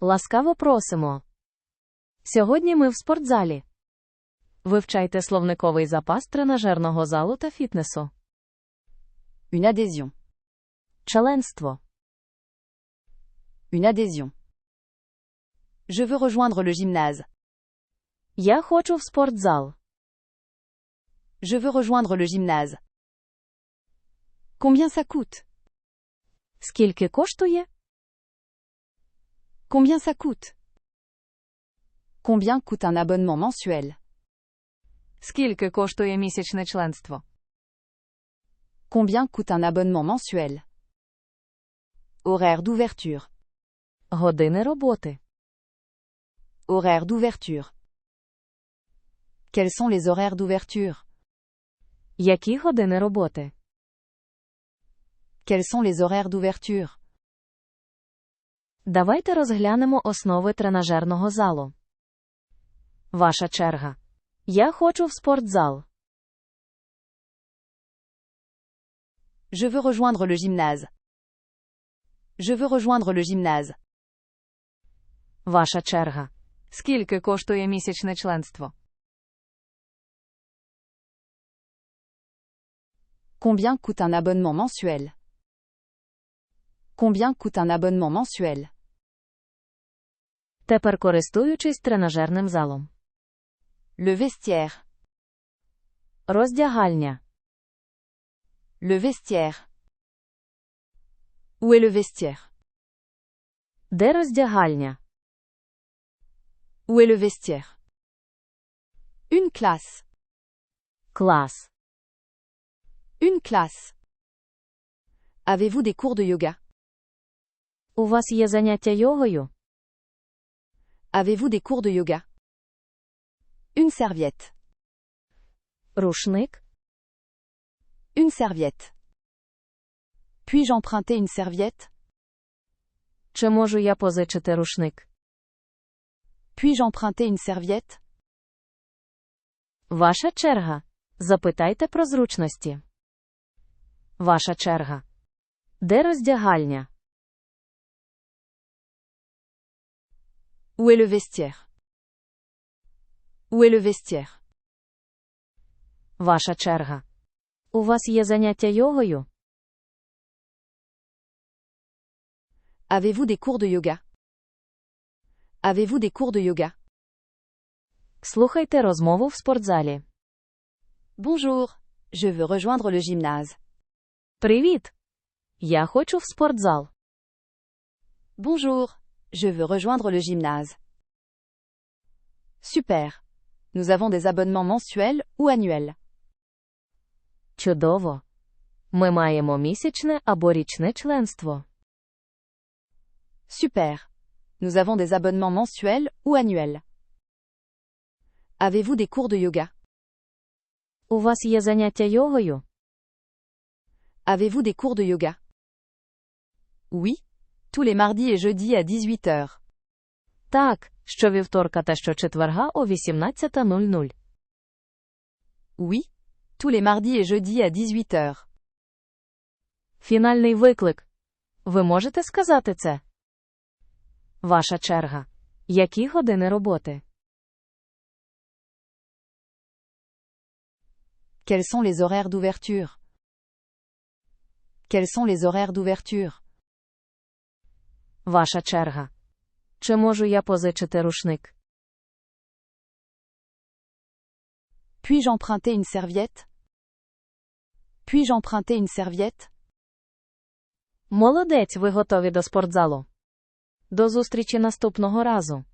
Ласкаво просимо. Сьогодні ми в спортзалі. Вивчайте словниковий запас тренажерного залу та фітнесу. Une adhésion. Членство. Une adhésion. Je veux rejoindre le gymnase. Я хочу в спортзал. Je veux rejoindre le gymnase. Combien ça coûte Скільки коштує? Combien ça coûte Combien coûte un abonnement mensuel Скільки коштує місячне членство? Combien coûte un abonnement mensuel Horaire d'ouverture. Години роботи. Horaire d'ouverture. Quels sont les horaires d'ouverture Які години роботи? Quels sont les horaires d'ouverture Давайте розглянемо основи тренажерного залу. Ваша черга. Я хочу в спортзал. Je veux rejoindre le gymnase. Je veux rejoindre le gymnase. Ваша черга. Скільки коштує місячне членство? Combien coûte un abonnement mensuel Combien coûte un abonnement mensuel Тепер користуючись тренажерним залом. Le vestiaire. Роздягальня. Le vestiaire. Où est le vestiaire Де роздягальня? Où est le vestiaire Une classe. Клас. Une classe. Avez-vous des cours de yoga У вас є заняття йогою? Avez-vous des cours de yoga Une serviette. Рушник. Une serviette. Puis-je emprunter une serviette Чи можу я позичити рушник? Puis-je emprunter une serviette Ваша черга. Запитайте про зручності. Ваша черга. Де роздягальня? Où est le vestiaire Où est le vestiaire Ваша черга. У вас є заняття йогою? Avez-vous des cours de yoga Avez-vous des cours de yoga Слухайте розмову в спортзалі. Bonjour, je veux rejoindre le gymnase. Привіт! Я хочу в спортзал. Bonjour, je veux rejoindre le gymnase. Super. Nous avons des abonnements mensuels ou annuels. Чудово! Ми маємо місячне або річне членство. Super. Nous avons des abonnements mensuels ou annuels. Avez-vous des cours de yoga У вас є заняття йогою? Avez-vous des cours de yoga Oui. Tous les mardis et jeudis à 18h. Так, щовівторка та щочетверга о 18.00. Oui. Tous les mardis et jeudis à 18h. Фінальний виклик. Ви можете сказати це? Ваша черга. Які години роботи? Quels sont les horaires d'ouverture Quels sont les horaires d'ouverture Ваша черга. Чи можу я позичити рушник? Puis-je emprunter une serviette Puis-je emprunter une serviette Молодець, ви готові до спортзалу. До зустрічі наступного разу.